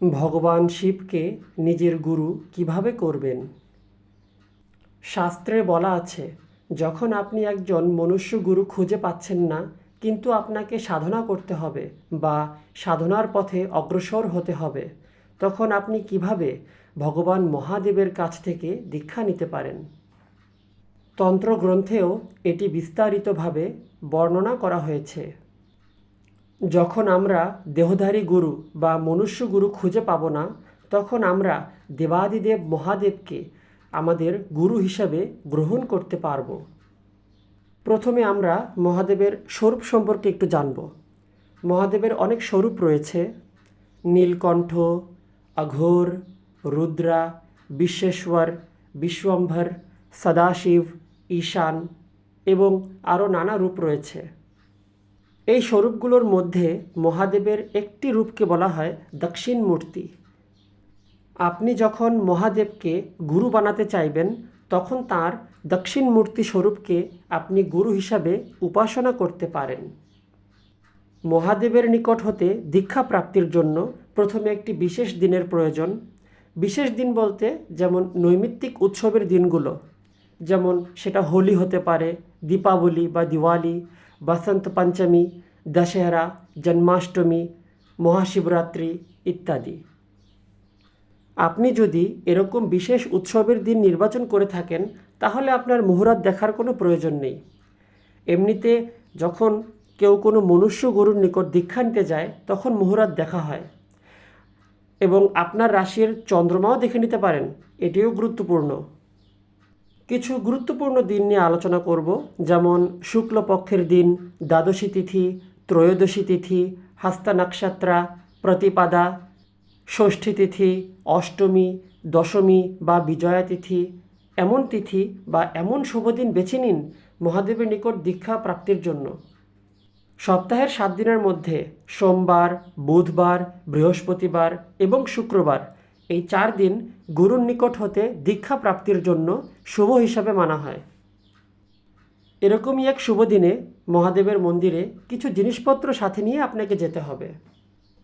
ভগবান শিবকে নিজের গুরু কীভাবে করবেন? শাস্ত্রে বলা আছে, যখন আপনি একজন মনুষ্য গুরু খুঁজে পাচ্ছেন না, কিন্তু আপনাকে সাধনা করতে হবে বা সাধনার পথে অগ্রসর হতে হবে, তখন আপনি কীভাবে ভগবান মহাদেবের কাছ থেকে দীক্ষা নিতে পারেন? তন্ত্র গ্রন্থেও এটি বিস্তারিতভাবে বর্ণনা করা হয়েছে। যখন আমরা দেহধারী গুরু বা মনুষ্য গুরু খুঁজে পাব না, তখন আমরা দেবাদিদেব মহাদেবকে আমাদের গুরু হিসাবে গ্রহণ করতে পারব। প্রথমে আমরা মহাদেবের স্বরূপ সম্পর্কে একটু জানব। মহাদেবের অনেক স্বরূপ রয়েছে। নীলকণ্ঠ, অঘোর, রুদ্রা, বিশ্বেশ্বর, বিশ্বম্ভর, সদাশিব, ঈশান এবং আরও নানা রূপ রয়েছে। এই স্বরূপগুলোর মধ্যে মহাদেবের একটি রূপকে বলা হয় দক্ষিণ মূর্তি। আপনি যখন মহাদেবকে গুরু বানাতে চাইবেন, তখন তার দক্ষিণ মূর্তি স্বরূপকে আপনি গুরু হিসাবে উপাসনা করতে পারেন। মহাদেবের নিকট হতে দীক্ষা প্রাপ্তির জন্য প্রথমে একটি বিশেষ দিনের প্রয়োজন। বিশেষ দিন বলতে যেমন নৈমিত্তিক উৎসবের দিনগুলো, যেমন সেটা হোলি হতে পারে, দীপাবলি বা দিওয়ালি বসন্ত পঞ্চমী, দশেহরা, জন্মাষ্টমী, মহাশিবরাত্রি ইত্যাদি। আপনি যদি এরকম বিশেষ উৎসবের দিন নির্বাচন করে থাকেন, তাহলে আপনার মুহূর্ত দেখার কোনো প্রয়োজন নেই। এমনিতে যখন কেউ কোনো মনুষ্য গরুর নিকট দীক্ষা নিতে যায়, তখন মুহূর্ত দেখা হয়। এবং আপনার রাশির চন্দ্রমাও দেখে নিতে পারেন। এটিও গুরুত্বপূর্ণ। কিছু গুরুত্বপূর্ণ দিন নিয়ে আলোচনা করব, যেমন শুক্লপক্ষের দিন, দ্বাদশী তিথি, ত্রয়োদশী তিথি, হাস্তা নক্ষত্রা, প্রতিপাদা, ষষ্ঠী তিথি, অষ্টমী, দশমী বা বিজয়া তিথি। এমন তিথি বা এমন শুভদিন বেছে নিন মহাদেবের নিকট দীক্ষা প্রাপ্তির জন্য। সপ্তাহের সাত দিনের মধ্যে সোমবার, বুধবার, বৃহস্পতিবার এবং শুক্রবার এই চার দিন গুরুর নিকট হতে দীক্ষা প্রাপ্তির জন্য শুভ হিসাবে মানা হয়। এরকমই এক শুভ দিনে মহাদেবের মন্দিরে কিছু জিনিসপত্র সাথে নিয়ে আপনাকে যেতে হবে।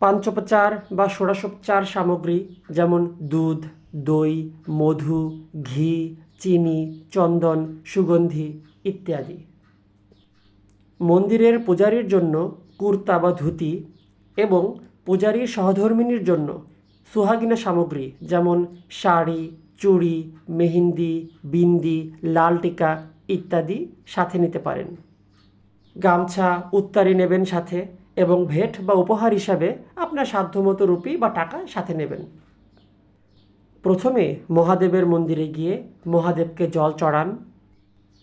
পাঞ্চোপচার বা ষোড়শোপচার সামগ্রী যেমন দুধ, দই, মধু, ঘি, চিনি, চন্দন, সুগন্ধি ইত্যাদি। মন্দিরের পূজারীর জন্য কুর্তা বা ধুতি এবং পূজারীর সহধর্মিনীর জন্য সুহাগিনা সামগ্রী, যেমন শাড়ি, চুড়ি, মেহেন্দি, বিন্দি, লাল টিকা ইত্যাদি সাথে নিতে পারেন। গামছা উত্তারি নেবেন সাথে এবং ভেট বা উপহার হিসাবে আপনার সাধ্যমতো রুপি বা টাকা সাথে নেবেন। প্রথমে মহাদেবের মন্দিরে গিয়ে মহাদেবকে জল চড়ান।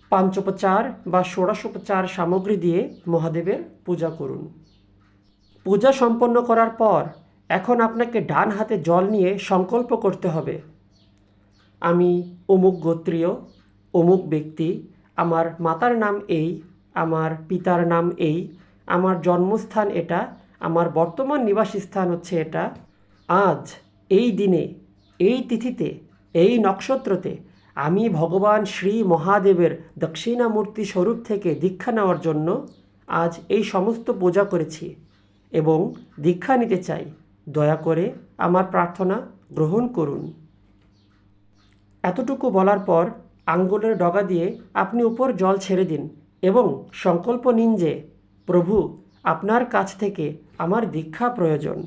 পাঞ্চোপচার বা ষোড়শোপচার সামগ্রী দিয়ে মহাদেবের পূজা করুন। পূজা সম্পন্ন করার পর এখন আপনাকে ডান হাতে জল নিয়ে সংকল্প করতে হবে। আমি অমুক গোত্রীয়, অমুক ব্যক্তি, আমার মাতার নাম এই, আমার পিতার নাম এই, আমার জন্মস্থান এটা, আমার বর্তমান নিবাসী স্থান হচ্ছে এটা। আজ, এই দিনে, এই তিথিতে, এই নক্ষত্রতে, আমি ভগবান শ্রী মহাদেবের দক্ষিণামূর্তি স্বরূপ থেকে দীক্ষা নেওয়ার জন্য আজ এই সমস্ত পূজা করেছি এবং দীক্ষা নিতে চাই। দয়া করে আমার প্রার্থনা গ্রহণ করুন। এতটুকু বলার পর আঙ্গুলের ডগা দিয়ে আপনি উপর জল ছেড়ে দিন এবং সংকল্প নিন যে, প্রভু, আপনার কাছ থেকে আমার দীক্ষা প্রয়োজন।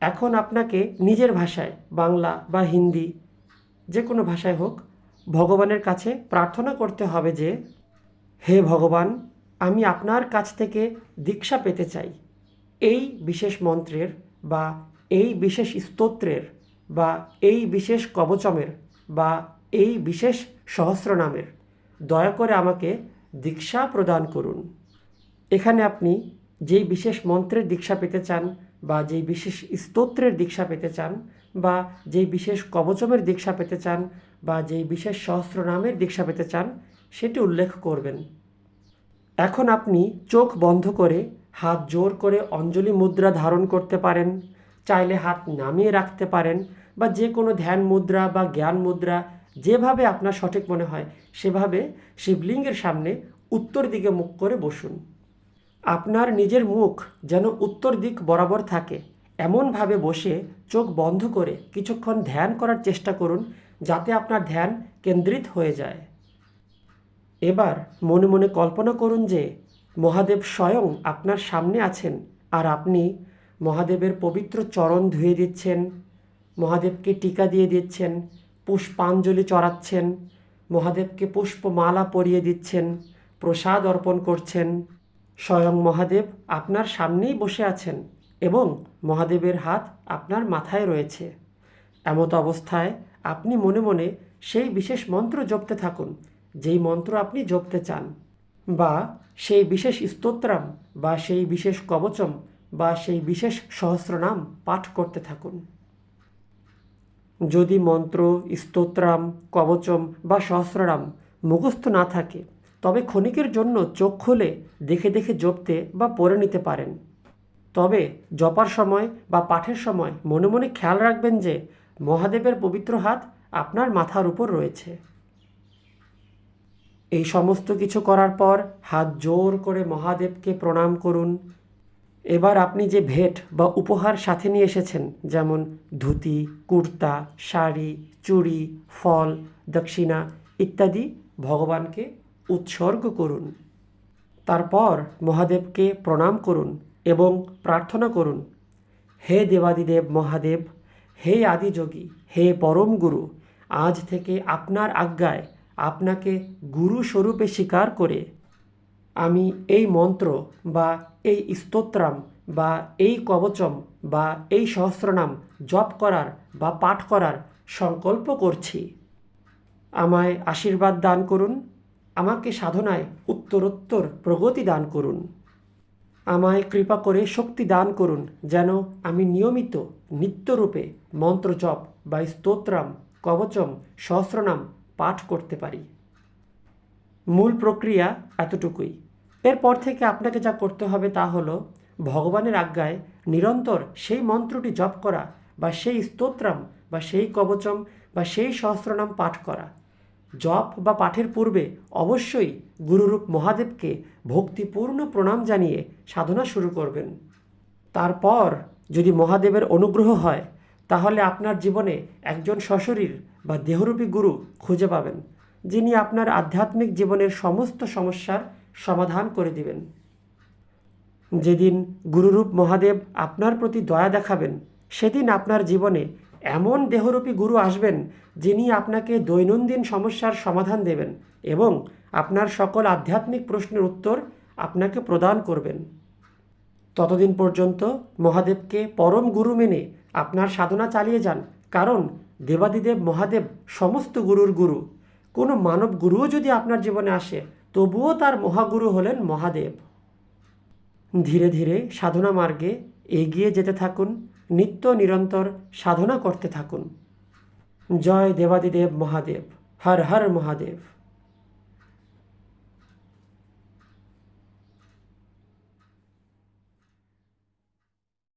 এখন আপনাকে নিজের ভাষায়, বাংলা বা হিন্দি, যে কোনো ভাষায় হোক, ভগবানের কাছে প্রার্থনা করতে হবে যে, হে ভগবান, আমি আপনার কাছ থেকে দীক্ষা পেতে চাই। এই বিশেষ মন্ত্রের বা এই বিশেষ স্তোত্রের বা এই বিশেষ কবচমের বা এই বিশেষ সহস্রনামের দয়া করে আমাকে দীক্ষা প্রদান করুন। এখানে আপনি যেই বিশেষ মন্ত্রের দীক্ষা পেতে চান বা যেই বিশেষ স্তোত্রের দীক্ষা পেতে চান বা যেই বিশেষ কবচমের দীক্ষা পেতে চান বা যেই বিশেষ সহস্রনামের দীক্ষা পেতে চান, সেটি উল্লেখ করবেন। এখন আপনি চোখ বন্ধ করে হাত জোর করে অঞ্জলি মুদ্রা ধারণ করতে পারেন, চাইলে হাত নামিয়ে রাখতে পারেন বা যে কোনো ধ্যান মুদ্রা বা জ্ঞান মুদ্রা যেভাবে আপনার সঠিক মনে হয় সেভাবে শিবলিঙ্গের সামনে উত্তর দিকে মুখ করে বসুন। আপনার নিজের মুখ যেন উত্তর দিক বরাবর থাকে। এমনভাবে বসে চোখ বন্ধ করে কিছুক্ষণ ধ্যান করার চেষ্টা করুন যাতে আপনার ধ্যান কেন্দ্রিত হয়ে যায়। এবার মনে মনে কল্পনা করুন যে মহাদেব স্বয়ং আপনার সামনে আছেন আর আপনি মহাদেবের পবিত্র চরণ ধুয়ে দিচ্ছেন, মহাদেবকে টিকা দিয়ে দিচ্ছেন, পুষ্পাঞ্জলি চড়াচ্ছেন, মহাদেবকে পুষ্পমালা পরিয়ে দিচ্ছেন, প্রসাদ অর্পণ করছেন। স্বয়ং মহাদেব আপনার সামনেই বসে আছেন এবং মহাদেবের হাত আপনার মাথায় রয়েছে। এমত অবস্থায় আপনি মনে মনে সেই বিশেষ মন্ত্র জপতে থাকুন, যেই মন্ত্র আপনি জপতে চান। বা সেই বিশেষ স্তোত্রাম বা সেই বিশেষ কবচম বা সেই বিশেষ সহস্রনাম পাঠ করতে থাকুন। যদি মন্ত্র, স্তোত্রাম, কবচম বা সহস্রনাম মুখস্থ না থাকে, তবে ক্ষণিকের জন্য চোখ খুলে দেখে দেখে জপতে বা পড়ে নিতে পারেন। তবে জপার সময় বা পাঠের সময় মনে মনে খেয়াল রাখবেন যে মহাদেবের পবিত্র হাত আপনার মাথার উপর রয়েছে। এই সমস্ত কিছু করার পর হাত জোর করে মহাদেবকে প্রণাম করুন। এবার আপনি যে ভেট বা উপহার সাথে নিয়ে এসেছেন, যেমন ধুতি, কুর্তা, শাড়ি, চুড়ি, ফল, দক্ষিণা ইত্যাদি, ভগবানকে উৎসর্গ করুন। তারপর মহাদেবকে প্রণাম করুন এবং প্রার্থনা করুন, হে দেবাদিদেব মহাদেব, হে আদিযোগী, হে পরম গুরু, আজ থেকে আপনার আজ্ঞায় আপনাকে গুরু স্বরূপে স্বীকার করে আমি এই মন্ত্র বা এই স্তোত্রাম বা এই কবচম বা এই সহস্রনাম জপ করার বা পাঠ করার সংকল্প করছি। আমায় আশীর্বাদ দান করুন, আমাকে সাধনায় উত্তরোত্তর প্রগতি দান করুন। আমায় কৃপা করে শক্তি দান করুন যেন আমি নিয়মিত নিত্যরূপে মন্ত্র জপ বা স্তোত্রাম, কবচম, সহস্রনাম পাঠ করতে পারি। মূল প্রক্রিয়া এতটুকুই। এরপর থেকে আপনাকে যা করতে হবে তা হলো, ভগবানের আজ্ঞায় নিরন্তর সেই মন্ত্রটি জপ করা বা সেই স্তোত্রাম বা সেই কবচম বা সেই সহস্রনাম পাঠ করা। জপ বা পাঠের পূর্বে অবশ্যই গুরুরূপ মহাদেবকে ভক্তিপূর্ণ প্রণাম জানিয়ে সাধনা শুরু করবেন। তারপর যদি মহাদেবের অনুগ্রহ হয়, তাহলে আপনার জীবনে একজন সশরীর বা দেহরূপী গুরু খুঁজে পাবেন, যিনি আপনার আধ্যাত্মিক জীবনের সমস্ত সমস্যার সমাধান করে দিবেন। যেদিন গুরুরূপ মহাদেব আপনার প্রতি দয়া দেখাবেন, সেদিন আপনার জীবনে এমন দেহরূপী গুরু আসবেন, যিনি আপনাকে দৈনন্দিন সমস্যার সমাধান দেবেন এবং আপনার সকল আধ্যাত্মিক প্রশ্নের উত্তর আপনাকে প্রদান করবেন। ততদিন পর্যন্ত মহাদেবকে পরম গুরু মেনে আপনার সাধনা চালিয়ে যান, কারণ দেবাদিদেব, মহাদেব সমস্ত গুরুর গুরু। কোনো মানব গুরুও যদি আপনার জীবনে আসে, তবুও তার মহাগুরু হলেন মহাদেব। ধীরে ধীরে সাধনা মার্গে এগিয়ে যেতে থাকুন, নিত্য নিরন্তর সাধনা করতে থাকুন। জয় দেবাদিদেব, মহাদেব। হর হর মহাদেব।